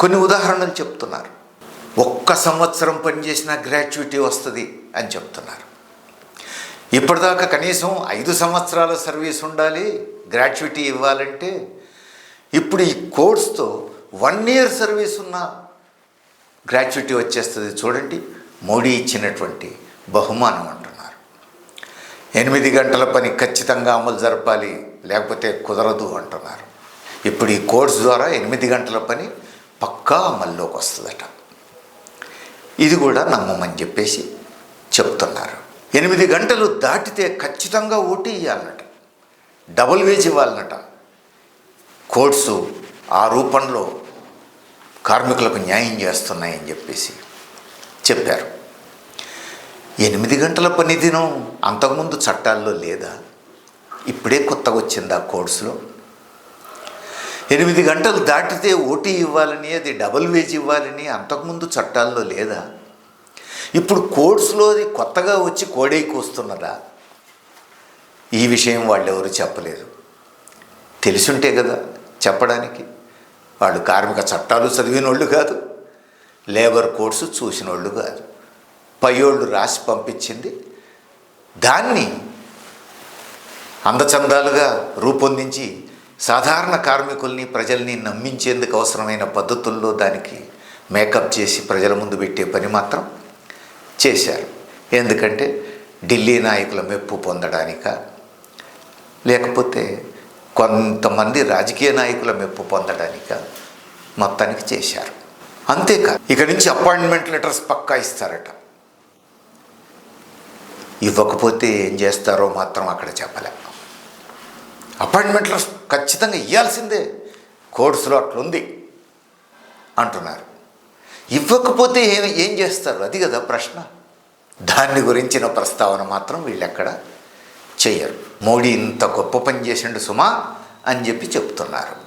కొన్ని ఉదాహరణలు చెప్తున్నారు. ఒక్క సంవత్సరం పనిచేసిన గ్రాట్యుటీ వస్తుంది అని చెప్తున్నారు. ఇప్పటిదాకా కనీసం ఐదు సంవత్సరాల సర్వీస్ ఉండాలి గ్రాట్యుటీ ఇవ్వాలంటే ఇప్పుడు ఈ కోర్స్తో వన్ ఇయర్ సర్వీస్ ఉన్న గ్రాట్యుటీ వచ్చేస్తుంది చూడండి. మోడీ ఇచ్చినటువంటి బహుమానం అంటున్నారు. ఎనిమిది గంటల పని ఖచ్చితంగా అమలు జరపాలి లేకపోతే కుదరదు అంటున్నారు. ఇప్పుడు ఈ కోర్స్ ద్వారా ఎనిమిది గంటల పని పక్కా అమల్లోకి వస్తుందట. ఇది కూడా నమ్మమని చెప్పేసి చెప్తున్నారు. ఎనిమిది గంటలు దాటితే ఖచ్చితంగా ఓటీ ఇవ్వాలన్నట డబుల్ వేజ్ ఇవ్వాలన్నట. కోర్సు ఆ రూపంలో కార్మికులకు న్యాయం చేస్తున్నాయని చెప్పేసి చెప్పారు. ఎనిమిది గంటల పని దినం అంతకుముందు చట్టాల్లో లేదా? ఇప్పుడే కొత్తగా వచ్చింది ఆ కోర్సులో? ఎనిమిది గంటలు దాటితే ఓటీ ఇవ్వాలని అది డబుల్ వేజ్ ఇవ్వాలని అంతకుముందు చట్టాల్లో లేదా? ఇప్పుడు కోర్సులో అది కొత్తగా వచ్చి కోడైకి వస్తున్నదా? ఈ విషయం వాళ్ళు ఎవరు చెప్పలేదు. తెలిసుంటే కదా చెప్పడానికి. వాళ్ళు కార్మిక చట్టాలు చదివిన వాళ్ళు కాదు లేబర్ కోర్సు చూసిన వాళ్ళు కాదు. పయ్యోళ్ళు రాసి పంపించింది. దాన్ని అందచందాలుగా రూపొందించి సాధారణ కార్మికుల్ని ప్రజల్ని నమ్మించేందుకు అవసరమైన పద్ధతుల్లో దానికి మేకప్ చేసి ప్రజల ముందు పెట్టే పని మాత్రం చేశారు. ఎందుకంటే ఢిల్లీ నాయకుల మెప్పు పొందడానిక? లేకపోతే కొంతమంది రాజకీయ నాయకుల మెప్పు పొందడానిక మొత్తానికి చేశారు. అంతేకాదు ఇక నుంచి అపాయింట్మెంట్ లెటర్స్ పక్కా ఇస్తారట. ఇవ్వకపోతే ఏం చేస్తారో మాత్రం అక్కడ చెప్పలే. అపాయింట్మెంట్ లెటర్స్ ఖచ్చితంగా ఇవ్వాల్సిందే కోర్సులో అట్లుంది అంటున్నారు. ఇవ్వకపోతే ఏం ఏం చేస్తారు? అది కదా ప్రశ్న. దాన్ని గురించిన ప్రస్తావన మాత్రం వీళ్ళెక్కడ చేయరు. మోడీ ఇంత గొప్ప పని చేసిండు సుమా అని చెప్పి చెప్తున్నారు.